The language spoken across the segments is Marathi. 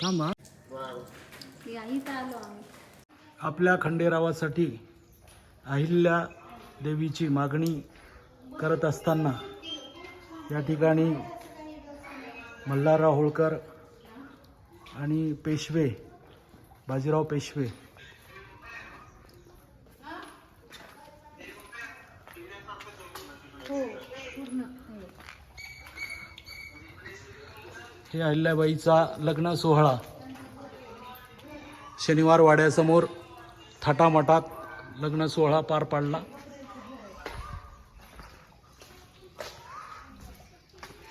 थांबा. आपल्या खंडेरावासाठी अहिल्या देवीची मागणी करत असताना या ठिकाणी मल्हारराव होळकर आणि पेशवे बाजीराव पेशवे. हे अहिल्याबाईचा लग्न सोहळा. शनिवार वाड्यासमोर थाटामाटात लग्न सोहळा पार पाडला.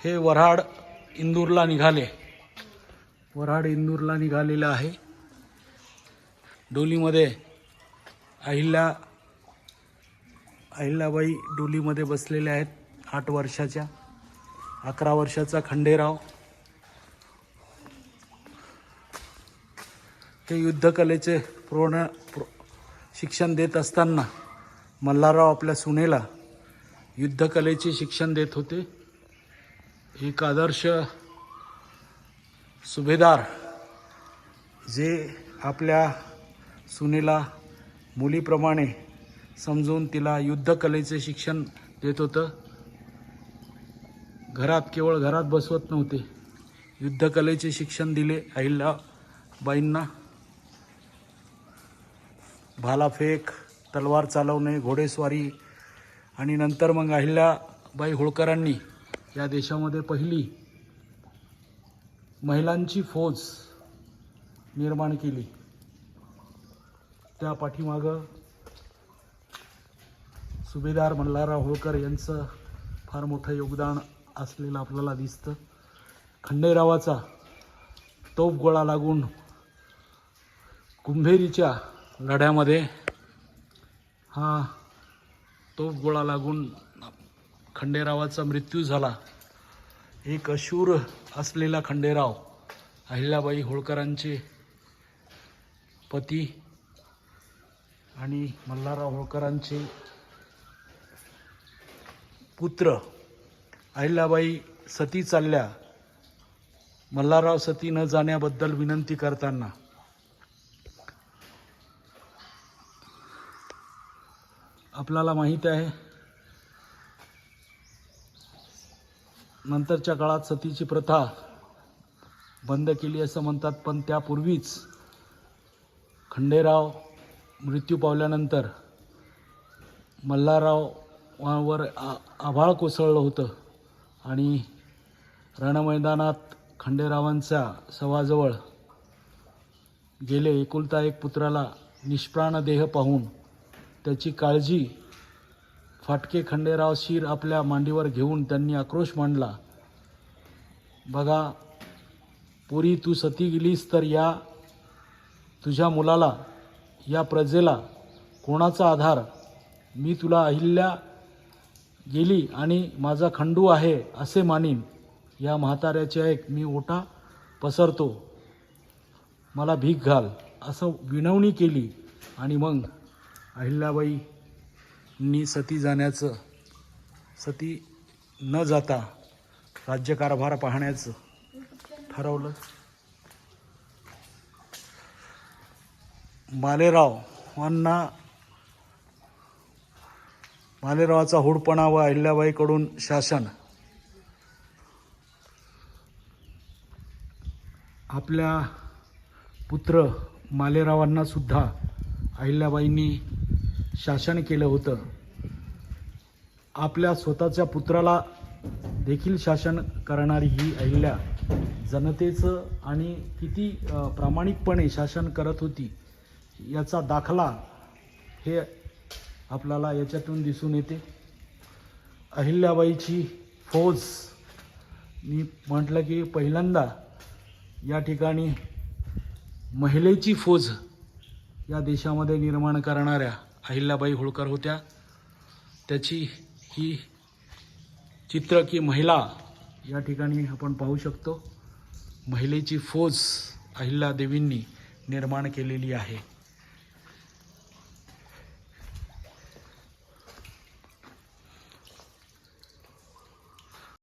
हे वऱ्हाड इंदूरला निघाले. वऱ्हाड इंदूरला निघालेलं आहे. डोलीमध्ये अहिल्या अहिल्याबाई डोलीमध्ये बसलेल्या आहेत आठ वर्षाच्या अकरा वर्षाचा खंडेराव. ते युद्धकलेचे पूर्ण प्रो शिक्षण देत असताना मल्हारराव आपल्या सुनेला युद्धकलेचे शिक्षण देत होते. एक आदर्श सुभेदार जे आपल्या सुनेला मुलीप्रमाणे समजून तिला युद्धकलेचे शिक्षण देत होतं. घरात केवळ घरात बसवत नव्हते. युद्धकलेचे शिक्षण दिले अहिल्याबाईंना भालाफेक तलवार चालवणे घोडेस्वारी आणि नंतर मग अहिल्याबाई होळकरांनी या देशामध्ये पहिली महिलांची फौज निर्माण केली. त्या पाठीमागं सुभेदार मल्हारराव होळकर यांचं फार मोठं योगदान असलेलं आपल्याला दिसतं. खंडेरावाचा तोफ गोळा लागून कुंभेरीच्या लढ्यामध्ये हा तोफ गोळा लागून खंडेरावाचा मृत्यू झाला. एक अशूर असलेला खंडेराव अहिल्याबाई होळकरांचे पती आणि मल्हारराव होळकरांचे पुत्र. अहिल्याबाई सती चालल्या. मल्हारराव सती न जाण्याबद्दल विनंती करताना. आपल्याला माहीत आहे नंतरच्या काळात सतीची प्रथा बंद केली असं म्हणतात पण त्यापूर्वीच खंडेराव मृत्यू पावल्यानंतर मल्हाररावांवर आ आभाळ कोसळलं होतं आणि रणमैदानात खंडेरावांच्या सवाजवळ गेले एकुलता एक पुत्राला निष्प्राण देह पाहून त्याची काळजी फाटके खंडेराव शिर आपल्या मांडीवर घेऊन त्यांनी आक्रोश मांडला. बघा पुरी तू सती गेलीस तर या तुझ्या मुलाला या प्रजेला कोणाचा आधार? मी तुला अहिल्या गेली आणि माझा खंडू आहे असे मानीन या म्हाताऱ्याचे ऐक मी ओटा पसरतो. मला भीक घाल असं विनवणी केली. आणि मग अहिल्याबाई नी सती जाण्याचं सती न जाता राज्यकारभार पाहण्याचं ठरवलं. मालेरावांना मालेरावाचा हुडपणा व अहिल्याबाईकडून शासन. आपल्या पुत्र मालेरावांना सुद्धा अहिल्याबाईंनी शासन केलं होतं. आपल्या स्वतःच्या पुत्राला देखील शासन करणारी ही अहिल्या जनतेचं आणि किती प्रामाणिकपणे शासन करत होती याचा दाखला हे आपल्याला याच्यातून दिसून येते. अहिल्याबाईची फौज मी म्हटलं की पहिल्यांदा या ठिकाणी महिलेची फौज या देशामध्ये निर्माण करणाऱ्या अहिल्याबाई होळकर होत्या. त्याची ही चित्र की महिला या ठिकाणी आपण पाहू शकतो. महिलेची फौज अहिल्यादेवींनी निर्माण केलेली आहे.